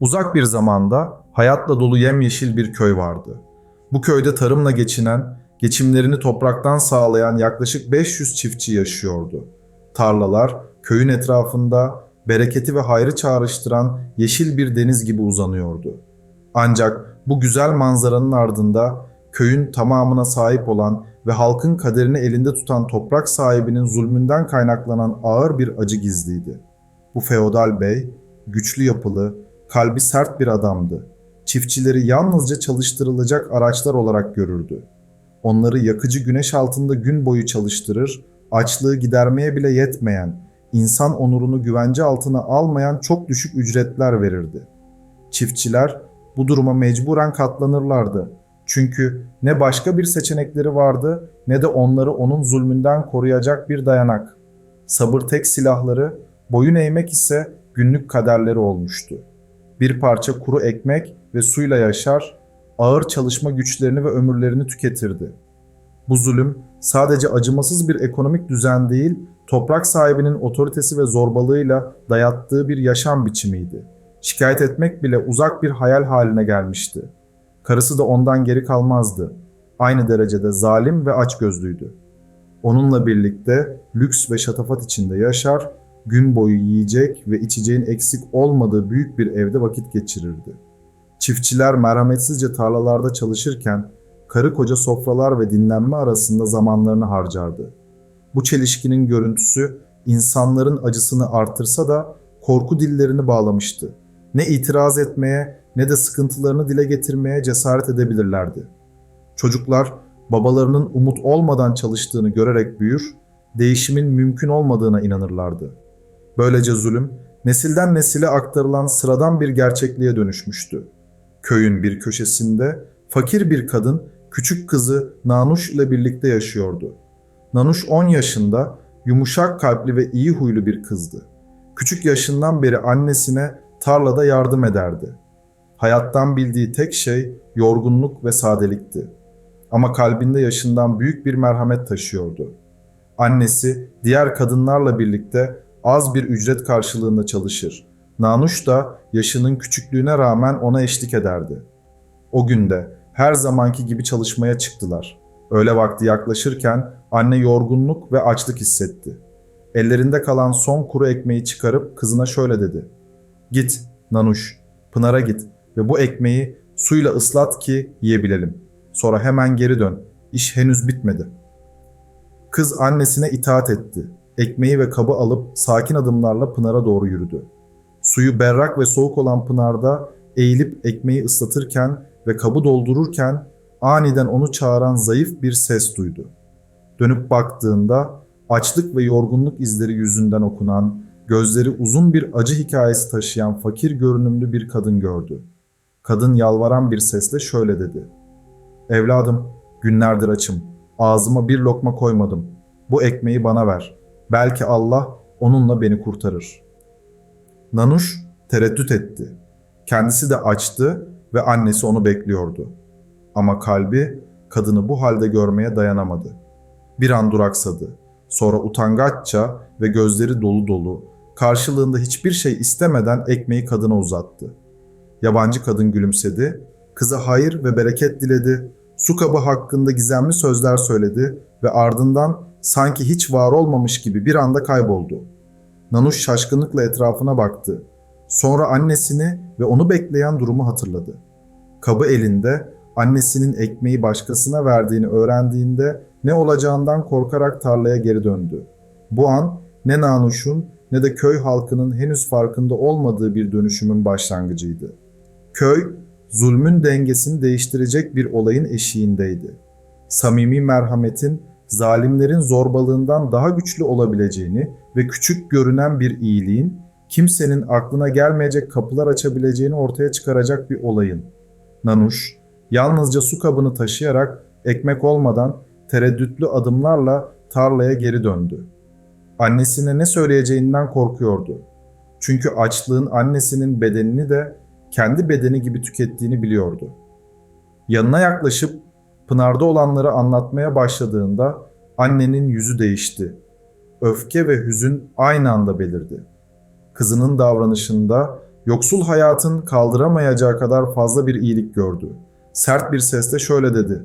Uzak bir zamanda hayatla dolu yemyeşil bir köy vardı. Bu köyde tarımla geçinen, geçimlerini topraktan sağlayan yaklaşık 500 çiftçi yaşıyordu. Tarlalar köyün etrafında bereketi ve hayrı çağrıştıran yeşil bir deniz gibi uzanıyordu. Ancak bu güzel manzaranın ardında köyün tamamına sahip olan ve halkın kaderini elinde tutan toprak sahibinin zulmünden kaynaklanan ağır bir acı gizliydi. Bu feodal bey, güçlü yapılı, kalbi sert bir adamdı. Çiftçileri yalnızca çalıştırılacak araçlar olarak görürdü. Onları yakıcı güneş altında gün boyu çalıştırır, açlığı gidermeye bile yetmeyen, insan onurunu güvence altına almayan çok düşük ücretler verirdi. Çiftçiler bu duruma mecburen katlanırlardı. Çünkü ne başka bir seçenekleri vardı ne de onları onun zulmünden koruyacak bir dayanak. Sabır tek silahları, boyun eğmek ise günlük kaderleri olmuştu. Bir parça kuru ekmek ve suyla yaşar, ağır çalışma güçlerini ve ömürlerini tüketirdi. Bu zulüm sadece acımasız bir ekonomik düzen değil, toprak sahibinin otoritesi ve zorbalığıyla dayattığı bir yaşam biçimiydi. Şikayet etmek bile uzak bir hayal haline gelmişti. Karısı da ondan geri kalmazdı. Aynı derecede zalim ve açgözlüydü. Onunla birlikte lüks ve şatafat içinde yaşar, gün boyu yiyecek ve içeceğin eksik olmadığı büyük bir evde vakit geçirirdi. Çiftçiler merhametsizce tarlalarda çalışırken karı koca sofralar ve dinlenme arasında zamanlarını harcardı. Bu çelişkinin görüntüsü insanların acısını artırsa da korku dillerini bağlamıştı. Ne itiraz etmeye ne de sıkıntılarını dile getirmeye cesaret edebilirlerdi. Çocuklar babalarının umut olmadan çalıştığını görerek büyür, değişimin mümkün olmadığına inanırlardı. Böylece zulüm nesilden nesile aktarılan sıradan bir gerçekliğe dönüşmüştü. Köyün bir köşesinde fakir bir kadın küçük kızı Nanuş ile birlikte yaşıyordu. Nanuş 10 yaşında, yumuşak kalpli ve iyi huylu bir kızdı. Küçük yaşından beri annesine tarlada yardım ederdi. Hayattan bildiği tek şey yorgunluk ve sadelikti. Ama kalbinde yaşından büyük bir merhamet taşıyordu. Annesi diğer kadınlarla birlikte az bir ücret karşılığında çalışır. Nanuş da yaşının küçüklüğüne rağmen ona eşlik ederdi. O günde her zamanki gibi çalışmaya çıktılar. Öğle vakti yaklaşırken anne yorgunluk ve açlık hissetti. Ellerinde kalan son kuru ekmeği çıkarıp kızına şöyle dedi. Git Nanuş, Pınar'a git ve bu ekmeği suyla ıslat ki yiyebilelim. Sonra hemen geri dön. İş henüz bitmedi. Kız annesine itaat etti. Ekmeği ve kabı alıp sakin adımlarla Pınar'a doğru yürüdü. Suyu berrak ve soğuk olan Pınar'da eğilip ekmeği ıslatırken ve kabı doldururken aniden onu çağıran zayıf bir ses duydu. Dönüp baktığında açlık ve yorgunluk izleri yüzünden okunan, gözleri uzun bir acı hikayesi taşıyan fakir görünümlü bir kadın gördü. Kadın yalvaran bir sesle şöyle dedi. Evladım, günlerdir açım. Ağzıma bir lokma koymadım. Bu ekmeği bana ver. Belki Allah onunla beni kurtarır. Nanuş tereddüt etti. Kendisi de açtı ve annesi onu bekliyordu. Ama kalbi kadını bu halde görmeye dayanamadı. Bir an duraksadı. Sonra utangaçça ve gözleri dolu dolu, karşılığında hiçbir şey istemeden ekmeği kadına uzattı. Yabancı kadın gülümsedi, kıza hayır ve bereket diledi, su kabı hakkında gizemli sözler söyledi ve ardından sanki hiç var olmamış gibi bir anda kayboldu. Nanuş şaşkınlıkla etrafına baktı. Sonra annesini ve onu bekleyen durumu hatırladı. Kabı elinde, annesinin ekmeği başkasına verdiğini öğrendiğinde ne olacağından korkarak tarlaya geri döndü. Bu an ne Nanuş'un ne de köy halkının henüz farkında olmadığı bir dönüşümün başlangıcıydı. Köy, zulmün dengesini değiştirecek bir olayın eşiğindeydi. Samimi merhametin zalimlerin zorbalığından daha güçlü olabileceğini ve küçük görünen bir iyiliğin kimsenin aklına gelmeyecek kapılar açabileceğini ortaya çıkaracak bir olayın. Nanuş, yalnızca su kabını taşıyarak ekmek olmadan tereddütlü adımlarla tarlaya geri döndü. Annesine ne söyleyeceğinden korkuyordu. Çünkü açlığın annesinin bedenini de kendi bedeni gibi tükettiğini biliyordu. Yanına yaklaşıp Pınar'da olanları anlatmaya başladığında annenin yüzü değişti. Öfke ve hüzün aynı anda belirdi. Kızının davranışında Yoksul hayatın kaldıramayacağı kadar fazla bir iyilik gördü. Sert bir sesle şöyle dedi.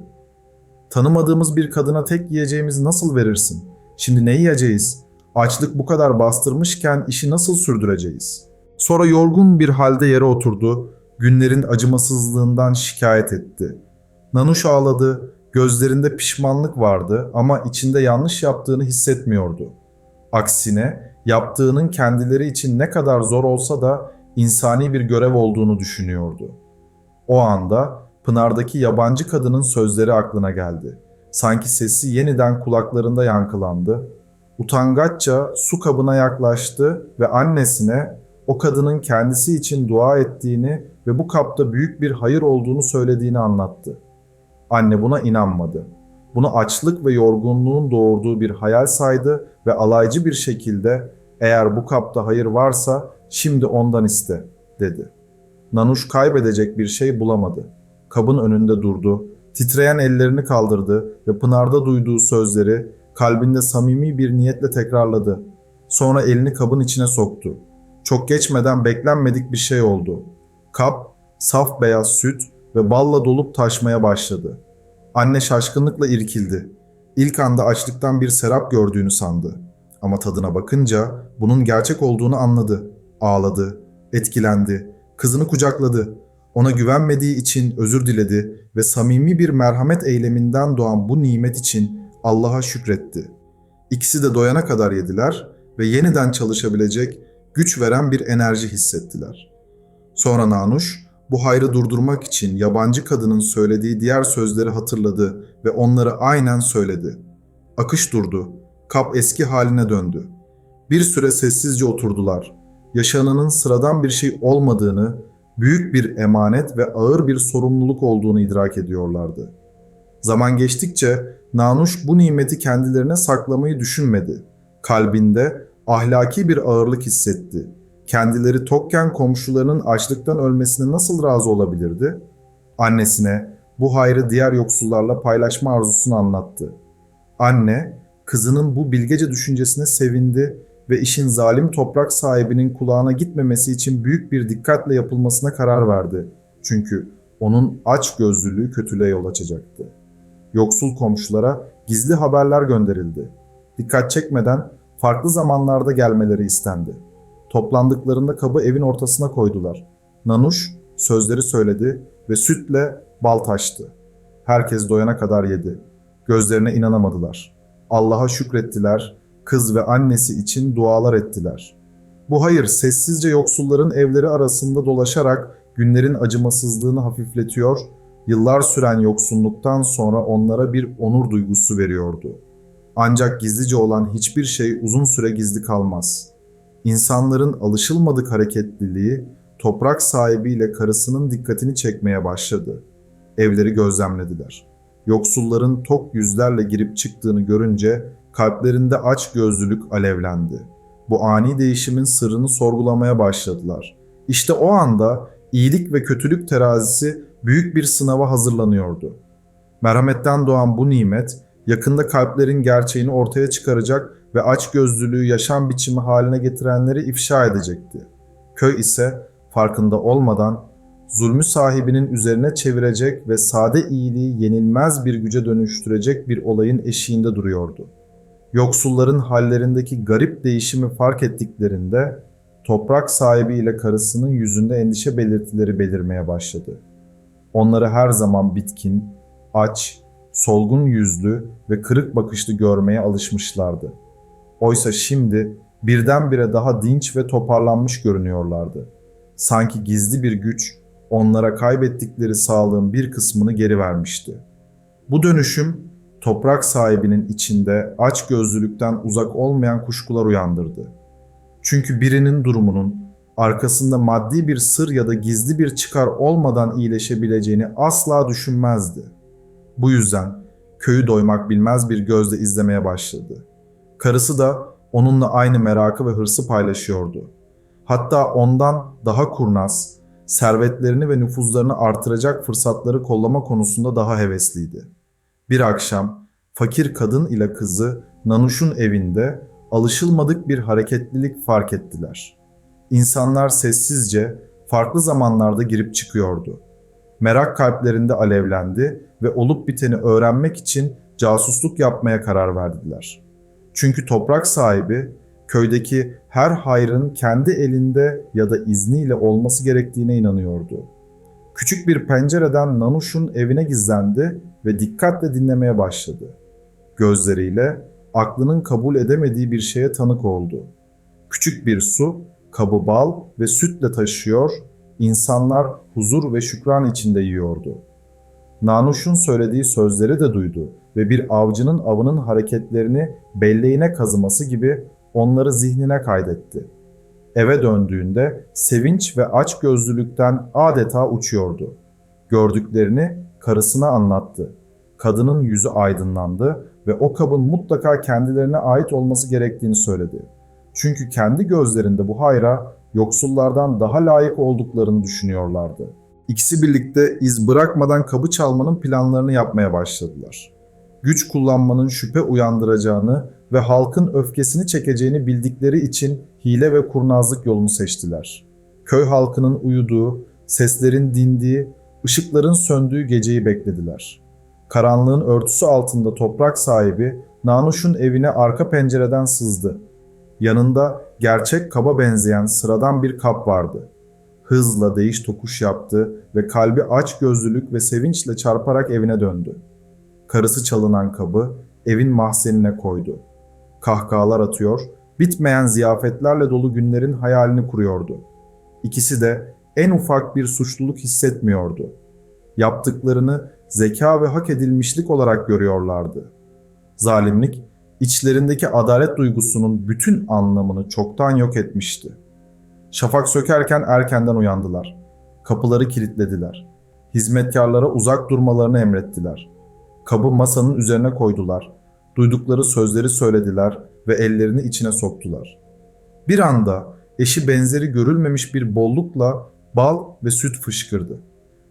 Tanımadığımız bir kadına tek yiyeceğimizi nasıl verirsin? Şimdi ne yiyeceğiz? Açlık bu kadar bastırmışken işi nasıl sürdüreceğiz? Sonra yorgun bir halde yere oturdu, günlerin acımasızlığından şikayet etti. Nanuş ağladı, gözlerinde pişmanlık vardı ama içinde yanlış yaptığını hissetmiyordu. Aksine yaptığının kendileri için ne kadar zor olsa da insani bir görev olduğunu düşünüyordu. O anda Pınar'daki yabancı kadının sözleri aklına geldi. Sanki sesi yeniden kulaklarında yankılandı. Utangaçça su kabına yaklaştı ve annesine o kadının kendisi için dua ettiğini ve bu kapta büyük bir hayır olduğunu söylediğini anlattı. Anne buna inanmadı. Bunu açlık ve yorgunluğun doğurduğu bir hayal saydı ve alaycı bir şekilde eğer bu kapta hayır varsa şimdi ondan iste dedi. Nanuş kaybedecek bir şey bulamadı. Kabın önünde durdu, titreyen ellerini kaldırdı ve Pınar'da duyduğu sözleri kalbinde samimi bir niyetle tekrarladı. Sonra elini kabın içine soktu. Çok geçmeden beklenmedik bir şey oldu. Kap, saf beyaz süt ve balla dolup taşmaya başladı. Anne şaşkınlıkla irkildi. İlk anda açlıktan bir serap gördüğünü sandı. Ama tadına bakınca bunun gerçek olduğunu anladı. Ağladı, etkilendi, kızını kucakladı. Ona güvenmediği için özür diledi ve samimi bir merhamet eyleminden doğan bu nimet için Allah'a şükretti. İkisi de doyana kadar yediler ve yeniden çalışabilecek, güç veren bir enerji hissettiler. Sonra Nanuş, bu hayrı durdurmak için yabancı kadının söylediği diğer sözleri hatırladı ve onları aynen söyledi. Akış durdu. Kap eski haline döndü. Bir süre sessizce oturdular. Yaşananın sıradan bir şey olmadığını, büyük bir emanet ve ağır bir sorumluluk olduğunu idrak ediyorlardı. Zaman geçtikçe Nanuş bu nimeti kendilerine saklamayı düşünmedi. Kalbinde ahlaki bir ağırlık hissetti. Kendileri tokken komşularının açlıktan ölmesine nasıl razı olabilirdi? Annesine bu hayrı diğer yoksullarla paylaşma arzusunu anlattı. Anne, kızının bu bilgece düşüncesine sevindi ve işin zalim toprak sahibinin kulağına gitmemesi için büyük bir dikkatle yapılmasına karar verdi. Çünkü onun aç gözlülüğü kötülüğe yol açacaktı. Yoksul komşulara gizli haberler gönderildi. Dikkat çekmeden farklı zamanlarda gelmeleri istendi. Toplandıklarında kabı evin ortasına koydular. Nanuş sözleri söyledi ve sütle bal taştı. Herkes doyana kadar yedi. Gözlerine inanamadılar. Allah'a şükrettiler, kız ve annesi için dualar ettiler. Bu hayır sessizce yoksulların evleri arasında dolaşarak günlerin acımasızlığını hafifletiyor, yıllar süren yoksunluktan sonra onlara bir onur duygusu veriyordu. Ancak gizlice olan hiçbir şey uzun süre gizli kalmaz. İnsanların alışılmadık hareketliliği toprak sahibiyle karısının dikkatini çekmeye başladı. Evleri gözlemlediler. Yoksulların tok yüzlerle girip çıktığını görünce kalplerinde aç gözlülük alevlendi. Bu ani değişimin sırrını sorgulamaya başladılar. İşte o anda iyilik ve kötülük terazisi büyük bir sınava hazırlanıyordu. Merhametten doğan bu nimet yakında kalplerin gerçeğini ortaya çıkaracak ve açgözlülüğü yaşam biçimi haline getirenleri ifşa edecekti. Köy ise farkında olmadan zulmü sahibinin üzerine çevirecek ve sade iyiliği yenilmez bir güce dönüştürecek bir olayın eşiğinde duruyordu. Yoksulların hallerindeki garip değişimi fark ettiklerinde toprak sahibi ile karısının yüzünde endişe belirtileri belirmeye başladı. Onları her zaman bitkin, aç, solgun yüzlü ve kırık bakışlı görmeye alışmışlardı. Oysa şimdi birdenbire daha dinç ve toparlanmış görünüyorlardı. Sanki gizli bir güç onlara kaybettikleri sağlığın bir kısmını geri vermişti. Bu dönüşüm toprak sahibinin içinde aç gözlülükten uzak olmayan kuşkular uyandırdı. Çünkü birinin durumunun arkasında maddi bir sır ya da gizli bir çıkar olmadan iyileşebileceğini asla düşünmezdi. Bu yüzden köyü doymak bilmez bir gözle izlemeye başladı. Karısı da onunla aynı merakı ve hırsı paylaşıyordu. Hatta ondan daha kurnaz, servetlerini ve nüfuzlarını artıracak fırsatları kollama konusunda daha hevesliydi. Bir akşam fakir kadın ile kızı Nanuş'un evinde alışılmadık bir hareketlilik fark ettiler. İnsanlar sessizce farklı zamanlarda girip çıkıyordu. Merak kalplerinde alevlendi ve olup biteni öğrenmek için casusluk yapmaya karar verdiler. Çünkü toprak sahibi köydeki her hayrın kendi elinde ya da izniyle olması gerektiğine inanıyordu. Küçük bir pencereden Nanuş'un evine gizlendi ve dikkatle dinlemeye başladı. Gözleriyle aklının kabul edemediği bir şeye tanık oldu. Küçük bir su, kabı bal ve sütle taşıyor, insanlar huzur ve şükran içinde yiyordu. Nanuş'un söylediği sözleri de duydu ve bir avcının avının hareketlerini belleğine kazıması gibi onları zihnine kaydetti. Eve döndüğünde sevinç ve açgözlülükten adeta uçuyordu. Gördüklerini karısına anlattı. Kadının yüzü aydınlandı ve o kabın mutlaka kendilerine ait olması gerektiğini söyledi. Çünkü kendi gözlerinde bu hayra yoksullardan daha layık olduklarını düşünüyorlardı. İkisi birlikte iz bırakmadan kabı çalmanın planlarını yapmaya başladılar. Güç kullanmanın şüphe uyandıracağını ve halkın öfkesini çekeceğini bildikleri için hile ve kurnazlık yolunu seçtiler. Köy halkının uyuduğu, seslerin dindiği, ışıkların söndüğü geceyi beklediler. Karanlığın örtüsü altında toprak sahibi Nanuş'un evine arka pencereden sızdı. Yanında gerçek kaba benzeyen sıradan bir kap vardı. Hızla değiş tokuş yaptı ve kalbi aç gözlülük ve sevinçle çarparak evine döndü. Karısı çalınan kabı evin mahzenine koydu. Kahkahalar atıyor, bitmeyen ziyafetlerle dolu günlerin hayalini kuruyordu. İkisi de en ufak bir suçluluk hissetmiyordu. Yaptıklarını zeka ve hak edilmişlik olarak görüyorlardı. Zalimlik, içlerindeki adalet duygusunun bütün anlamını çoktan yok etmişti. Şafak sökerken erkenden uyandılar. Kapıları kilitlediler. Hizmetkarlara uzak durmalarını emrettiler. Kabı masanın üzerine koydular. Duydukları sözleri söylediler ve ellerini içine soktular. Bir anda eşi benzeri görülmemiş bir bollukla bal ve süt fışkırdı.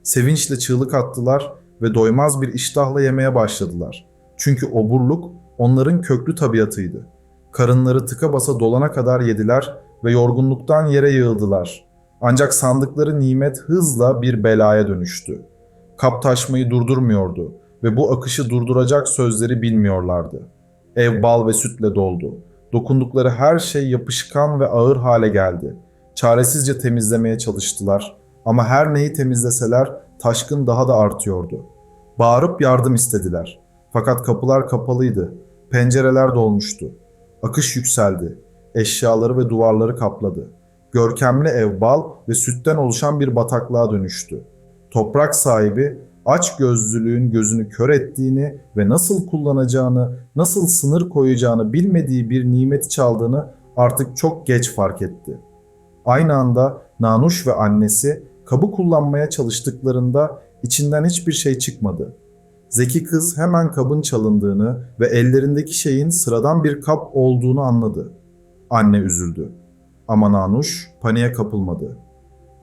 Sevinçle çığlık attılar ve doymaz bir iştahla yemeye başladılar. Çünkü oburluk onların köklü tabiatıydı. Karınları tıka basa dolana kadar yediler ve yorgunluktan yere yığıldılar. Ancak sandıkları nimet hızla bir belaya dönüştü. Kap taşmayı durdurmuyordu ve bu akışı durduracak sözleri bilmiyorlardı. Ev bal ve sütle doldu. Dokundukları her şey yapışkan ve ağır hale geldi. Çaresizce temizlemeye çalıştılar ama her neyi temizleseler taşkın daha da artıyordu. Bağırıp yardım istediler. Fakat kapılar kapalıydı. Pencereler dolmuştu. Akış yükseldi. Eşyaları ve duvarları kapladı. Görkemli ev bal ve sütten oluşan bir bataklığa dönüştü. Toprak sahibi aç gözlülüğün gözünü kör ettiğini ve nasıl kullanacağını, nasıl sınır koyacağını bilmediği bir nimeti çaldığını artık çok geç fark etti. Aynı anda Nanuş ve annesi kabı kullanmaya çalıştıklarında içinden hiçbir şey çıkmadı. Zeki kız hemen kabın çalındığını ve ellerindeki şeyin sıradan bir kap olduğunu anladı. Anne üzüldü. Ama Nanuş paniğe kapılmadı.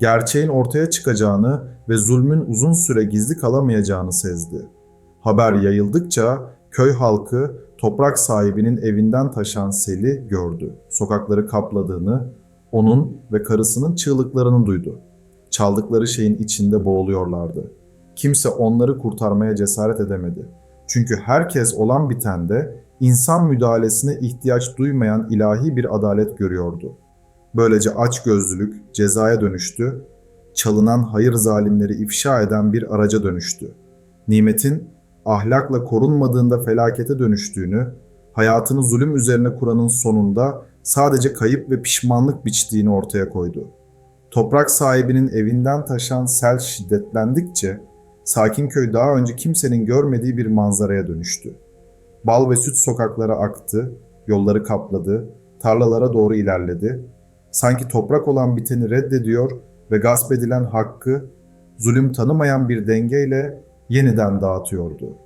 Gerçeğin ortaya çıkacağını ve zulmün uzun süre gizli kalamayacağını sezdi. Haber yayıldıkça köy halkı toprak sahibinin evinden taşan seli gördü. Sokakları kapladığını, onun ve karısının çığlıklarını duydu. Çaldıkları şeyin içinde boğuluyorlardı. Kimse onları kurtarmaya cesaret edemedi. Çünkü herkes olan bitende insan müdahalesine ihtiyaç duymayan ilahi bir adalet görüyordu. Böylece açgözlülük cezaya dönüştü, çalınan hayır zalimleri ifşa eden bir araca dönüştü. Nimetin ahlakla korunmadığında felakete dönüştüğünü, hayatını zulüm üzerine kuranın sonunda sadece kayıp ve pişmanlık biçtiğini ortaya koydu. Toprak sahibinin evinden taşan sel şiddetlendikçe sakin köy daha önce kimsenin görmediği bir manzaraya dönüştü. Bal ve süt sokaklara aktı, yolları kapladı, tarlalara doğru ilerledi. Sanki toprak olan biteni reddediyor ve gasp edilen hakkı zulüm tanımayan bir dengeyle yeniden dağıtıyordu.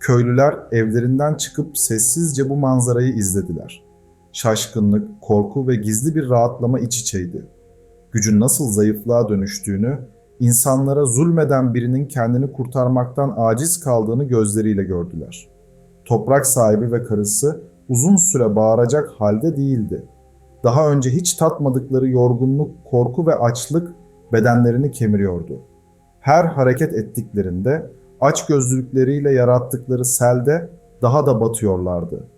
Köylüler evlerinden çıkıp sessizce bu manzarayı izlediler. Şaşkınlık, korku ve gizli bir rahatlama iç içeydi. Gücün nasıl zayıflığa dönüştüğünü, insanlara zulmeden birinin kendini kurtarmaktan aciz kaldığını gözleriyle gördüler. Toprak sahibi ve karısı uzun süre bağıracak halde değildi. Daha önce hiç tatmadıkları yorgunluk, korku ve açlık bedenlerini kemiriyordu. Her hareket ettiklerinde aç gözlülükleriyle yarattıkları selde daha da batıyorlardı.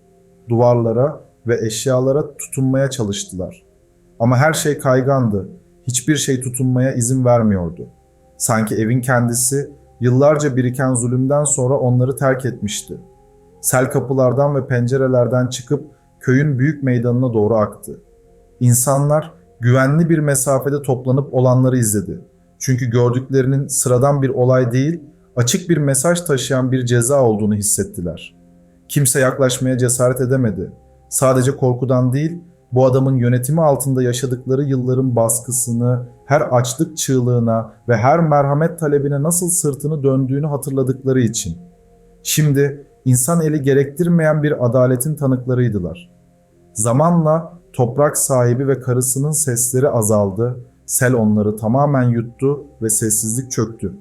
Duvarlara ve eşyalara tutunmaya çalıştılar. Ama her şey kaygandı. Hiçbir şey tutunmaya izin vermiyordu. Sanki evin kendisi yıllarca biriken zulümden sonra onları terk etmişti. Sel kapılardan ve pencerelerden çıkıp köyün büyük meydanına doğru aktı. İnsanlar güvenli bir mesafede toplanıp olanları izledi. Çünkü gördüklerinin sıradan bir olay değil, açık bir mesaj taşıyan bir ceza olduğunu hissettiler. Kimse yaklaşmaya cesaret edemedi. Sadece korkudan değil, bu adamın yönetimi altında yaşadıkları yılların baskısını, her açlık çığlığına ve her merhamet talebine nasıl sırtını döndüğünü hatırladıkları için. Şimdi insan eli gerektirmeyen bir adaletin tanıklarıydılar. Zamanla toprak sahibi ve karısının sesleri azaldı, sel onları tamamen yuttu ve sessizlik çöktü.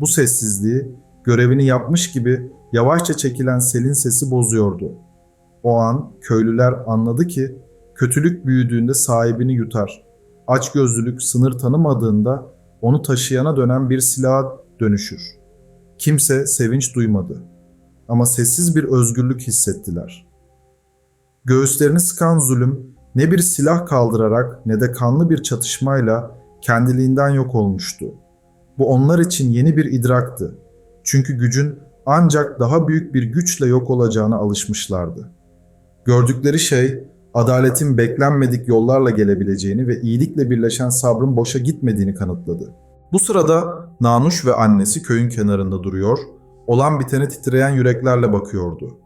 Bu sessizliği görevini yapmış gibi yavaşça çekilen selin sesi bozuyordu. O an köylüler anladı ki kötülük büyüdüğünde sahibini yutar. Açgözlülük sınır tanımadığında onu taşıyana dönen bir silaha dönüşür. Kimse sevinç duymadı ama sessiz bir özgürlük hissettiler. Göğüslerini sıkan zulüm ne bir silah kaldırarak ne de kanlı bir çatışmayla kendiliğinden yok olmuştu. Bu onlar için yeni bir idraktı. Çünkü gücün ancak daha büyük bir güçle yok olacağına alışmışlardı. Gördükleri şey adaletin beklenmedik yollarla gelebileceğini ve iyilikle birleşen sabrın boşa gitmediğini kanıtladı. Bu sırada Nanuş ve annesi köyün kenarında duruyor, olan bitene titreyen yüreklerle bakıyordu.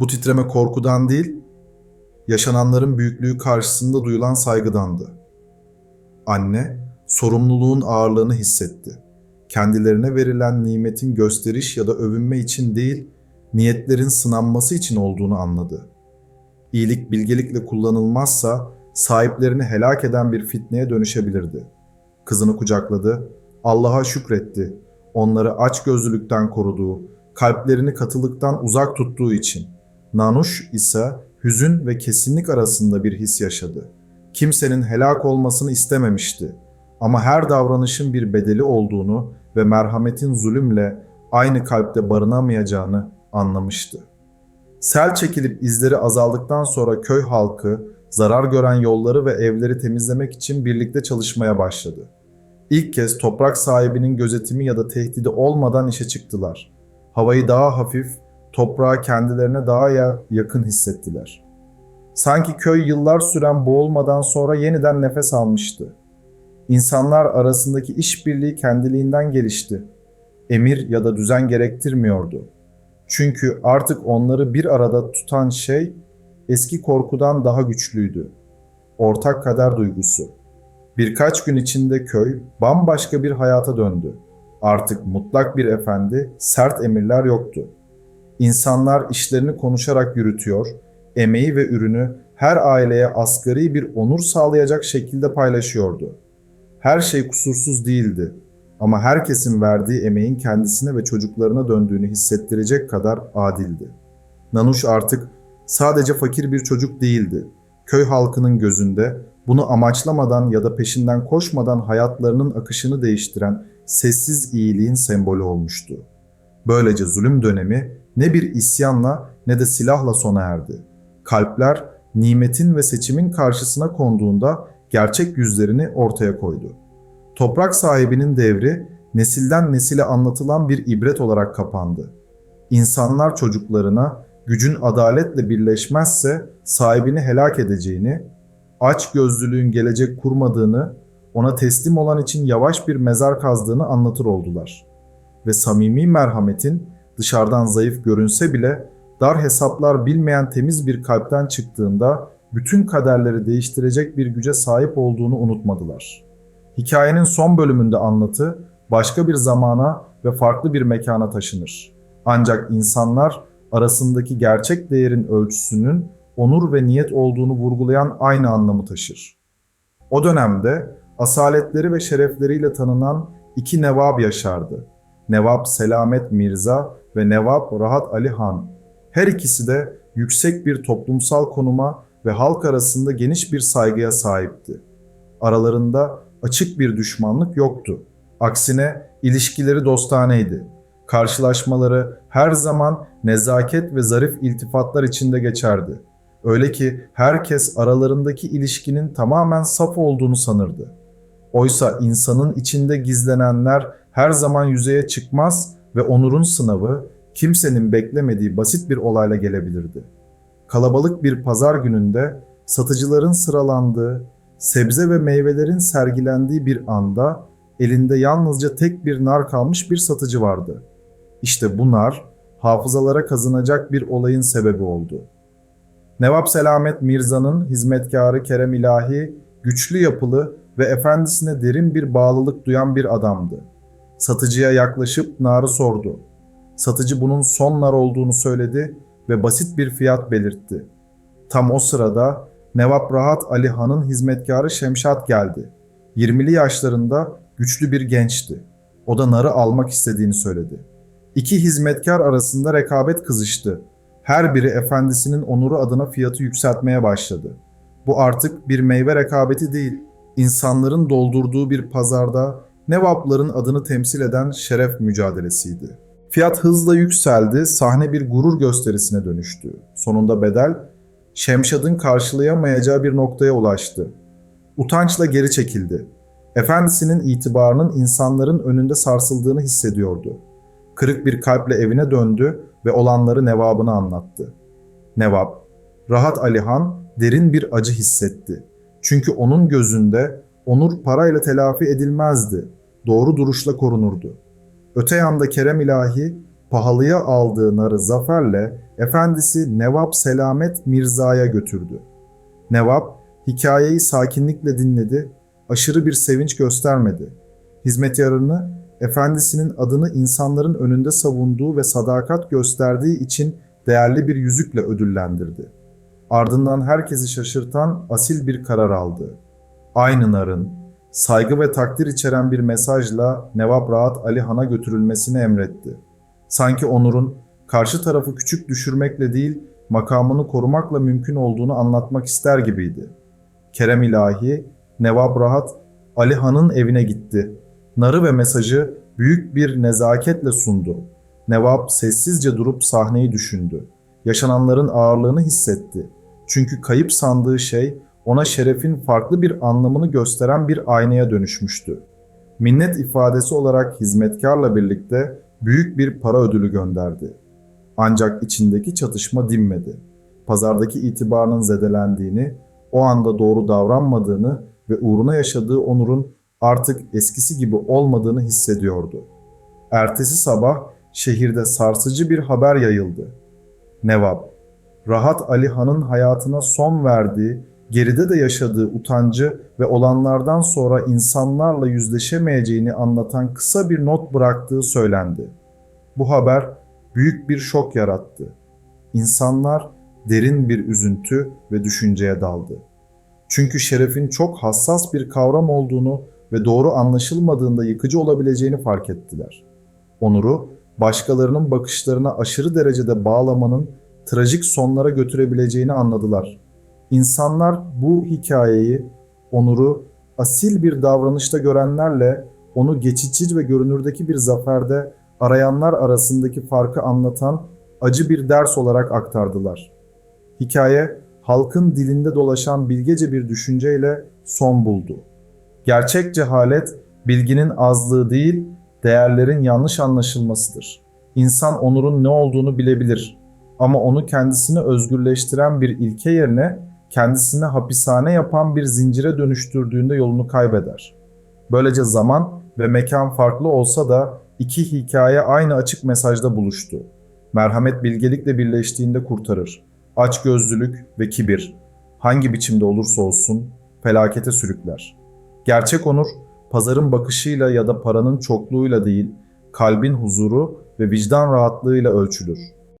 Bu titreme korkudan değil, yaşananların büyüklüğü karşısında duyulan saygıdandı. Anne, sorumluluğun ağırlığını hissetti. Kendilerine verilen nimetin gösteriş ya da övünme için değil, niyetlerin sınanması için olduğunu anladı. İyilik bilgelikle kullanılmazsa sahiplerini helak eden bir fitneye dönüşebilirdi. Kızını kucakladı, Allah'a şükretti. Onları aç gözlülükten koruduğu, kalplerini katılıktan uzak tuttuğu için. Nanuş ise hüzün ve kesinlik arasında bir his yaşadı. Kimsenin helak olmasını istememişti ama her davranışın bir bedeli olduğunu ve merhametin zulümle aynı kalpte barınamayacağını anlamıştı. Sel çekilip izleri azaldıktan sonra köy halkı zarar gören yolları ve evleri temizlemek için birlikte çalışmaya başladı. İlk kez toprak sahibinin gözetimi ya da tehdidi olmadan işe çıktılar. Havayı daha hafif, toprağa kendilerine daha ya- yakın hissettiler. Sanki köy yıllar süren boğulmadan sonra yeniden nefes almıştı. İnsanlar arasındaki işbirliği kendiliğinden gelişti. Emir ya da düzen gerektirmiyordu. Çünkü artık onları bir arada tutan şey eski korkudan daha güçlüydü. Ortak kader duygusu. Birkaç gün içinde köy bambaşka bir hayata döndü. Artık mutlak bir efendi, sert emirler yoktu. İnsanlar işlerini konuşarak yürütüyor, emeği ve ürünü her aileye asgari bir onur sağlayacak şekilde paylaşıyordu. Her şey kusursuz değildi ama herkesin verdiği emeğin kendisine ve çocuklarına döndüğünü hissettirecek kadar adildi. Nanuş artık sadece fakir bir çocuk değildi. Köy halkının gözünde bunu amaçlamadan ya da peşinden koşmadan hayatlarının akışını değiştiren sessiz iyiliğin sembolü olmuştu. Böylece zulüm dönemi ne bir isyanla ne de silahla sona erdi. Kalpler nimetin ve seçimin karşısına konduğunda gerçek yüzlerini ortaya koydu. Toprak sahibinin devri nesilden nesile anlatılan bir ibret olarak kapandı. İnsanlar çocuklarına gücün adaletle birleşmezse sahibini helak edeceğini, aç gözlülüğün gelecek kurmadığını, ona teslim olan için yavaş bir mezar kazdığını anlatır oldular. Ve samimi merhametin dışarıdan zayıf görünse bile dar hesaplar bilmeyen temiz bir kalpten çıktığında bütün kaderleri değiştirecek bir güce sahip olduğunu unutmadılar. Hikayenin son bölümünde anlatı başka bir zamana ve farklı bir mekana taşınır. Ancak insanlar arasındaki gerçek değerin ölçüsünün onur ve niyet olduğunu vurgulayan aynı anlamı taşır. O dönemde asaletleri ve şerefleriyle tanınan iki Nevab yaşardı. Nevab Selamet Mirza ve Nevab Rahat Ali Han. Her ikisi de yüksek bir toplumsal konuma ve halk arasında geniş bir saygıya sahipti. Aralarında açık bir düşmanlık yoktu. Aksine ilişkileri dostaneydi. Karşılaşmaları her zaman nezaket ve zarif iltifatlar içinde geçerdi. Öyle ki herkes aralarındaki ilişkinin tamamen saf olduğunu sanırdı. Oysa insanın içinde gizlenenler her zaman yüzeye çıkmaz ve onurun sınavı kimsenin beklemediği basit bir olayla gelebilirdi. Kalabalık bir pazar gününde satıcıların sıralandığı, sebze ve meyvelerin sergilendiği bir anda elinde yalnızca tek bir nar kalmış bir satıcı vardı. İşte bu nar hafızalara kazınacak bir olayın sebebi oldu. Nevap Selamet Mirza'nın hizmetkarı Kerem İlahi güçlü yapılı ve efendisine derin bir bağlılık duyan bir adamdı. Satıcıya yaklaşıp narı sordu. Satıcı bunun son nar olduğunu söyledi ve basit bir fiyat belirtti. Tam o sırada Nevap Rahat Ali Han'ın hizmetkarı Şemşat geldi. 20'li yaşlarında güçlü bir gençti. O da narı almak istediğini söyledi. İki hizmetkar arasında rekabet kızıştı. Her biri efendisinin onuru adına fiyatı yükseltmeye başladı. Bu artık bir meyve rekabeti değil, insanların doldurduğu bir pazarda Nevapların adını temsil eden şeref mücadelesiydi. Fiyat hızla yükseldi, sahne bir gurur gösterisine dönüştü. Sonunda bedel, Şemşad'ın karşılayamayacağı bir noktaya ulaştı. Utançla geri çekildi. Efendisinin itibarının insanların önünde sarsıldığını hissediyordu. Kırık bir kalple evine döndü ve olanları Nevab'ına anlattı. Nevab, Rahat Alihan derin bir acı hissetti. Çünkü onun gözünde onur parayla telafi edilmezdi, doğru duruşla korunurdu. Öte yanda Kerem İlahi pahalıya aldığı narı zaferle efendisi Nevab Selamet Mirza'ya götürdü. Nevab hikayeyi sakinlikle dinledi, aşırı bir sevinç göstermedi. Hizmetkarını efendisinin adını insanların önünde savunduğu ve sadakat gösterdiği için değerli bir yüzükle ödüllendirdi. Ardından herkesi şaşırtan asil bir karar aldı. Aynı narın, saygı ve takdir içeren bir mesajla Nevap Rahat Ali Han'a götürülmesini emretti. Sanki Onur'un karşı tarafı küçük düşürmekle değil, makamını korumakla mümkün olduğunu anlatmak ister gibiydi. Kerem İlahi, Nevab Rahat Ali Han'ın evine gitti. Narı ve mesajı büyük bir nezaketle sundu. Nevab sessizce durup sahneyi düşündü. Yaşananların ağırlığını hissetti. Çünkü kayıp sandığı şey ona şerefin farklı bir anlamını gösteren bir aynaya dönüşmüştü. Minnet ifadesi olarak hizmetkarla birlikte büyük bir para ödülü gönderdi. Ancak içindeki çatışma dinmedi. Pazardaki itibarının zedelendiğini, o anda doğru davranmadığını ve uğruna yaşadığı onurun artık eskisi gibi olmadığını hissediyordu. Ertesi sabah şehirde sarsıcı bir haber yayıldı. Nevab, Rahat Ali Han'ın hayatına son verdiği, geride de yaşadığı utancı ve olanlardan sonra insanlarla yüzleşemeyeceğini anlatan kısa bir not bıraktığı söylendi. Bu haber büyük bir şok yarattı. İnsanlar derin bir üzüntü ve düşünceye daldı. Çünkü şerefin çok hassas bir kavram olduğunu ve doğru anlaşılmadığında yıkıcı olabileceğini fark ettiler. Onuru başkalarının bakışlarına aşırı derecede bağlamanın trajik sonlara götürebileceğini anladılar. İnsanlar bu hikayeyi, Onur'u asil bir davranışta görenlerle onu geçici ve görünürdeki bir zaferde arayanlar arasındaki farkı anlatan acı bir ders olarak aktardılar. Hikaye halkın dilinde dolaşan bilgece bir düşünceyle son buldu. Gerçek cehalet bilginin azlığı değil, değerlerin yanlış anlaşılmasıdır. İnsan onurun ne olduğunu bilebilir ama onu kendisini özgürleştiren bir ilke yerine kendisine hapishane yapan bir zincire dönüştürdüğünde yolunu kaybeder. Böylece zaman ve mekan farklı olsa da iki hikaye aynı açık mesajda buluştu. Merhamet bilgelikle birleştiğinde kurtarır. Açgözlülük ve kibir hangi biçimde olursa olsun felakete sürükler. Gerçek onur pazarın bakışıyla ya da paranın çokluğuyla değil, kalbin huzuru ve vicdan rahatlığıyla ölçülür.